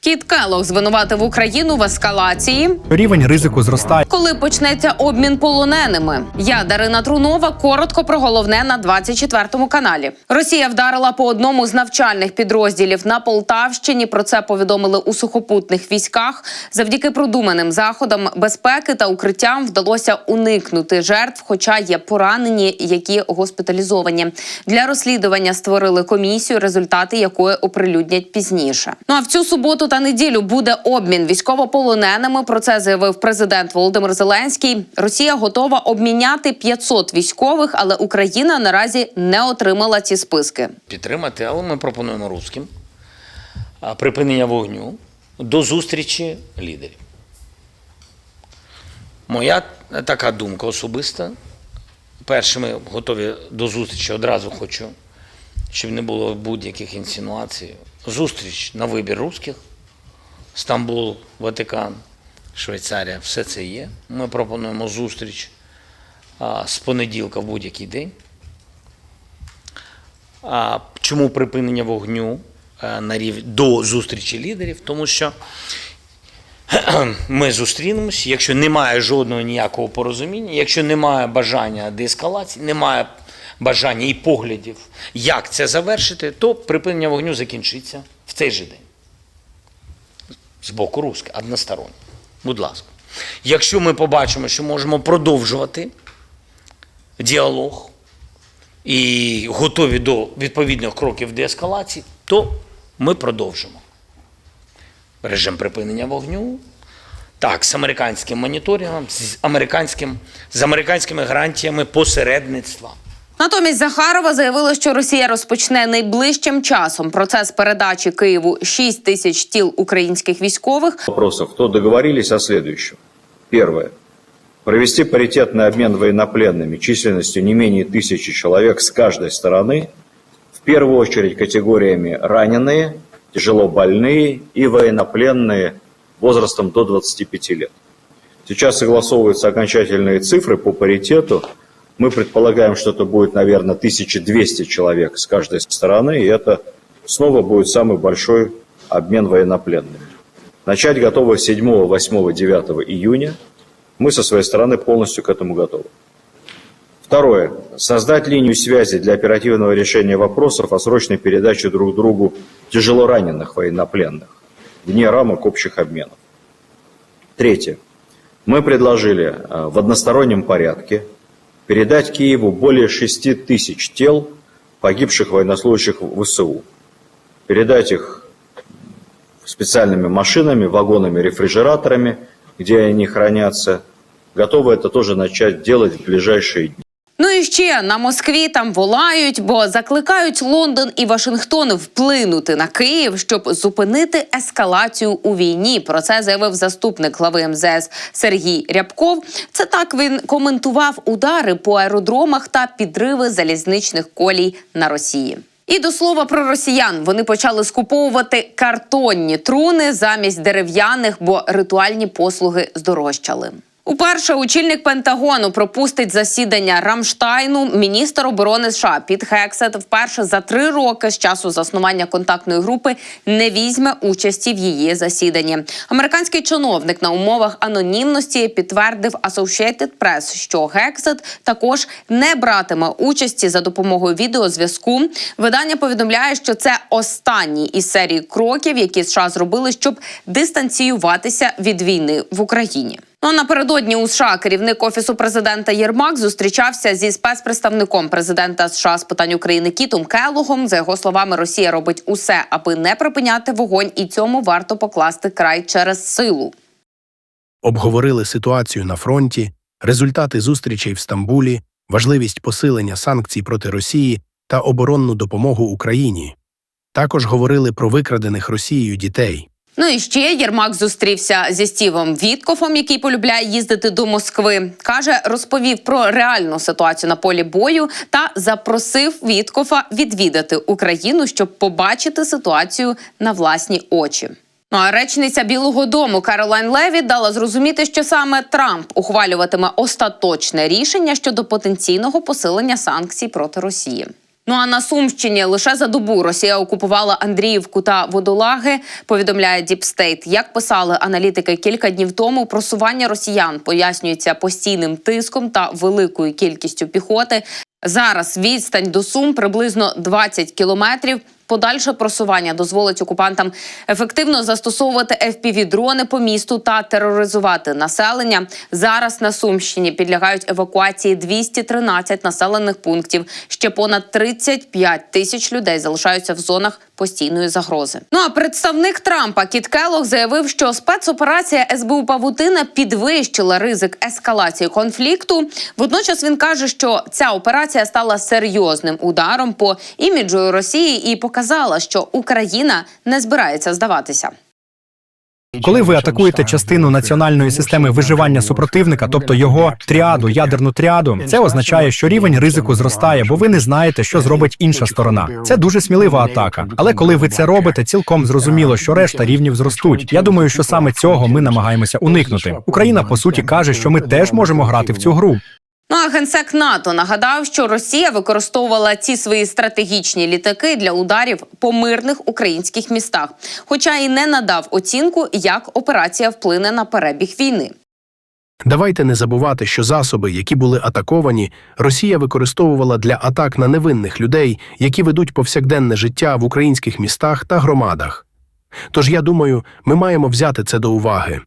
Кіт Келлог звинуватив Україну в ескалації. Рівень ризику зростає. Коли почнеться обмін полоненими, я Дарина Трунова. Коротко про головне на 24 каналі. Росія вдарила по одному з навчальних підрозділів на Полтавщині. Про це повідомили у сухопутних військах. Завдяки продуманим заходам безпеки та укриттям вдалося уникнути жертв, хоча є поранені, які госпіталізовані. Для розслідування створили комісію, результати якої оприлюднять пізніше. Ну а в цю суботу та неділю буде обмін військовополоненими. Про це заявив президент Володимир Зеленський. Росія готова обміняти 500 військових, але Україна наразі не отримала ці списки. підтримати, але ми пропонуємо русським припинення вогню до зустрічі лідерів. Моя така думка особиста. Перше, ми готові до зустрічі. Одразу хочу, щоб не було будь-яких інсинуацій. Зустріч на вибір русських, Стамбул, Ватикан, Швейцарія, все це є. Ми пропонуємо зустріч з понеділка в будь-який день. Чому припинення вогню е, на рівні до зустрічі лідерів? Тому що ми зустрінемось, якщо немає жодного ніякого порозуміння, якщо немає бажання деескалації, немає бажання і поглядів, як це завершити, то припинення вогню закінчиться в цей же день. З боку руське, односторонньо. Будь ласка. Якщо ми побачимо, що можемо продовжувати діалог, і готові до відповідних кроків деескалації, то ми продовжимо. Режим припинення вогню. Так, з американським моніторингом, з, американським, з американськими гарантіями посередництва. Натомість Захарова заявила, що Росія розпочне найближчим часом процес передачі Києву 6 тисяч тіл українських військових. вопросов, то договорились о следующем. Первое. Провести паритетный обмен военнопленными численностью не менее тысячи человек с каждой стороны, в первую очередь категориями раненые, тяжело больные и военнопленные возрастом до 25 лет. Сейчас согласовываются окончательные цифры по паритету. мы предполагаем, что это будет, наверное, 1200 человек с каждой стороны, и это снова будет самый большой обмен военнопленными. Начать готовы 7, 8, 9 июня. Мы со своей стороны полностью к этому готовы. Второе. Создать линию связи для оперативного решения вопросов о срочной передаче друг другу тяжело раненых военнопленных вне рамок общих обменов. Третье. Мы предложили э, в одностороннем порядке передать Киеву более 6 тысяч тел погибших военнослужащих ВСУ. Передать их специальными машинами, вагонами, рефрижераторами, где они хранятся. Готовы это тоже начать делать в ближайшие дни. Ну і ще на Москві там волають, бо закликають Лондон і Вашингтон вплинути на Київ, щоб зупинити ескалацію у війні. Про це заявив заступник глави МЗС Сергій Рябков. Це так він коментував удари по аеродромах та підриви залізничних колій на Росії. І до слова про росіян вони почали скуповувати картонні труни замість дерев'яних, бо ритуальні послуги здорожчали. Уперше очільник Пентагону пропустить засідання Рамштайну. Міністр оборони США Піт Хексет вперше за три роки з часу заснування контактної групи не візьме участі в її засіданні. Американський чиновник на умовах анонімності підтвердив Associated Press, що Гексет також не братиме участі за допомогою відеозв'язку. Видання повідомляє, що це останній із серії кроків, які США зробили, щоб дистанціюватися від війни в Україні. Ну а напередодні у США керівник офісу президента Єрмак зустрічався зі спецпредставником президента США з питань України Кітом Келлогом. За його словами, Росія робить усе, аби не припиняти вогонь, і цьому варто покласти край через силу. Обговорили ситуацію на фронті, результати зустрічей в Стамбулі, важливість посилення санкцій проти Росії та оборонну допомогу Україні. Також говорили про викрадених Росією дітей. Ну і ще Єрмак зустрівся зі Стівом Віткофом, який полюбляє їздити до Москви. каже, розповів про реальну ситуацію на полі бою та запросив Віткофа відвідати Україну, щоб побачити ситуацію на власні очі. Ну а речниця Білого Дому Каролайн Леві дала зрозуміти, що саме Трамп ухвалюватиме остаточне рішення щодо потенційного посилення санкцій проти Росії. Ну а на Сумщині лише за добу Росія окупувала Андріївку та Водолаги. Повідомляє Діпстейт. Як писали аналітики кілька днів тому, просування росіян пояснюється постійним тиском та великою кількістю піхоти. Зараз відстань до Сум приблизно 20 кілометрів. Подальше просування дозволить окупантам ефективно застосовувати FPV-дрони по місту та тероризувати населення. Зараз на Сумщині підлягають евакуації 213 населених пунктів. Ще понад 35 тисяч людей залишаються в зонах постійної загрози. Ну а представник Трампа Кіт Келлог заявив, що спецоперація СБУ Павутина підвищила ризик ескалації конфлікту. Водночас він каже, що ця операція стала серйозним ударом по іміджу Росії і показала, що Україна не збирається здаватися. Коли ви атакуєте частину національної системи виживання супротивника, тобто його тріаду, ядерну тріаду, це означає, що рівень ризику зростає, бо ви не знаєте, що зробить інша сторона. Це дуже смілива атака. Але коли ви це робите, цілком зрозуміло, що решта рівнів зростуть. Я думаю, що саме цього ми намагаємося уникнути. Україна по суті каже, що ми теж можемо грати в цю гру. Ну а генсек НАТО нагадав, що Росія використовувала ці свої стратегічні літаки для ударів по мирних українських містах, хоча і не надав оцінку, як операція вплине на перебіг війни. Давайте не забувати, що засоби, які були атаковані, Росія використовувала для атак на невинних людей, які ведуть повсякденне життя в українських містах та громадах. Тож я думаю, ми маємо взяти це до уваги.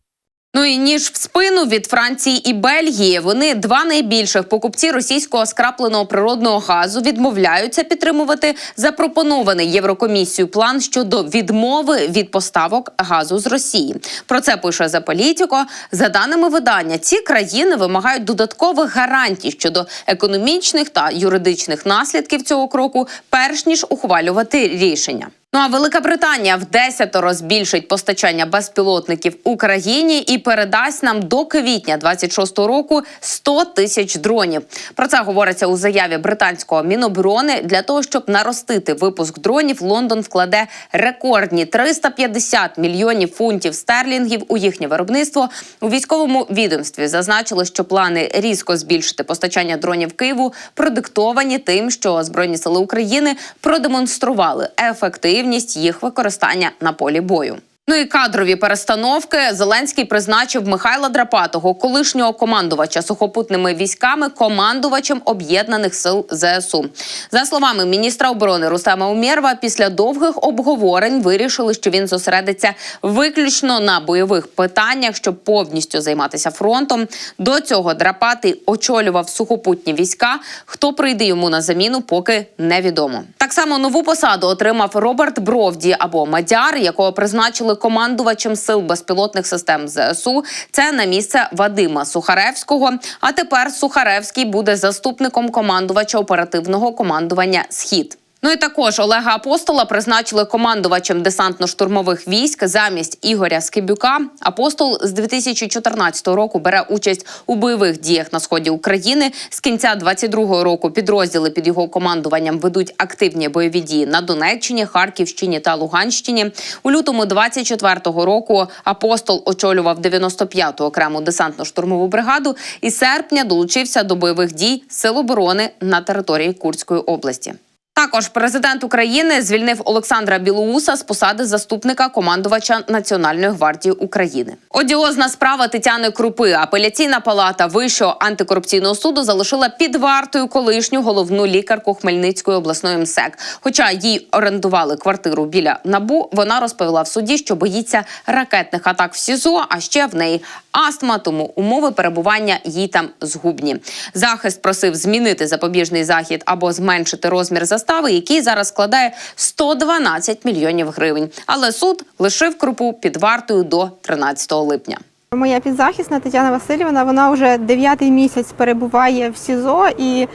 Ну і ніж в спину від Франції і Бельгії. Вони два найбільших покупці російського скрапленого природного газу відмовляються підтримувати запропонований Єврокомісією план щодо відмови від поставок газу з Росії. Про це пише за політико. За даними видання, ці країни вимагають додаткових гарантій щодо економічних та юридичних наслідків цього кроку, перш ніж ухвалювати рішення. Ну а Велика Британія в десятеро збільшить постачання безпілотників Україні і передасть нам до квітня 26-го року 100 тисяч дронів. Про це говориться у заяві британського міноборони. Для того щоб наростити випуск дронів, Лондон вкладе рекордні 350 мільйонів фунтів стерлінгів у їхнє виробництво. У військовому відомстві зазначили, що плани різко збільшити постачання дронів Києву продиктовані тим, що збройні сили України продемонстрували ефективність їх використання на полі бою. Ну і кадрові перестановки Зеленський призначив Михайла Драпатого, колишнього командувача сухопутними військами, командувачем об'єднаних сил ЗСУ. За словами міністра оборони Рустема Умєрова, після довгих обговорень вирішили, що він зосередиться виключно на бойових питаннях, щоб повністю займатися фронтом. До цього Драпатий очолював сухопутні війська. Хто прийде йому на заміну, поки невідомо. Так само нову посаду отримав Роберт Бровді або Мадяр, якого призначили командувачем сил безпілотних систем ЗСУ. Це на місце Вадима Сухаревського. А тепер Сухаревський буде заступником командувача оперативного командування Схід. Ну і також Олега Апостола призначили командувачем десантно-штурмових військ замість Ігоря Скибюка. Апостол з 2014 року бере участь у бойових діях на сході України. З кінця 22-го року підрозділи під його командуванням ведуть активні бойові дії на Донеччині, Харківщині та Луганщині. У лютому 24-го року апостол очолював 95-ту окрему десантно-штурмову бригаду і серпня долучився до бойових дій Сил оборони на території Курської області. Також президент України звільнив Олександра Білоуса з посади заступника командувача Національної гвардії України. Одіозна справа Тетяни Крупи. Апеляційна палата Вищого антикорупційного суду залишила під вартою колишню головну лікарку Хмельницької обласної МСЕК. Хоча їй орендували квартиру біля набу, вона розповіла в суді, що боїться ракетних атак в СІЗО, а ще в неї астма, тому умови перебування їй там згубні. Захист просив змінити запобіжний захід або зменшити розмір застави, який зараз складає 112 мільйонів гривень. Але суд лишив крупу під вартою до 13 липня. Моя підзахисна Тетяна Васильівна, вона вже дев'ятий місяць перебуває в СІЗО, і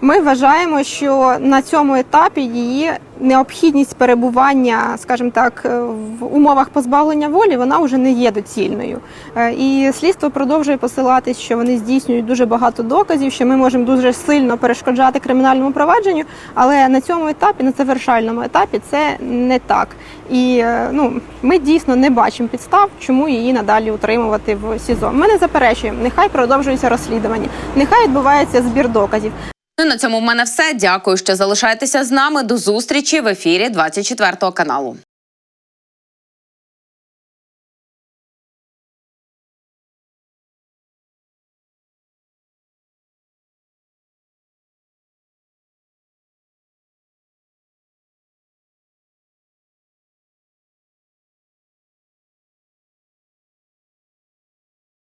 ми вважаємо, що на цьому етапі її необхідність перебування, скажімо так, в умовах позбавлення волі, вона вже не є доцільною. Е, І слідство продовжує посилатись, що вони здійснюють дуже багато доказів, що ми можемо дуже сильно перешкоджати кримінальному провадженню, але на цьому етапі, на завершальному етапі, це не так. І е, ну, ми дійсно не бачимо підстав, чому її надалі утримувати в СІЗО. Ми не заперечуємо, нехай продовжується розслідування, нехай відбувається збір доказів. Ну на цьому в мене все. Дякую, що залишаєтеся з нами. До зустрічі в ефірі 24 каналу.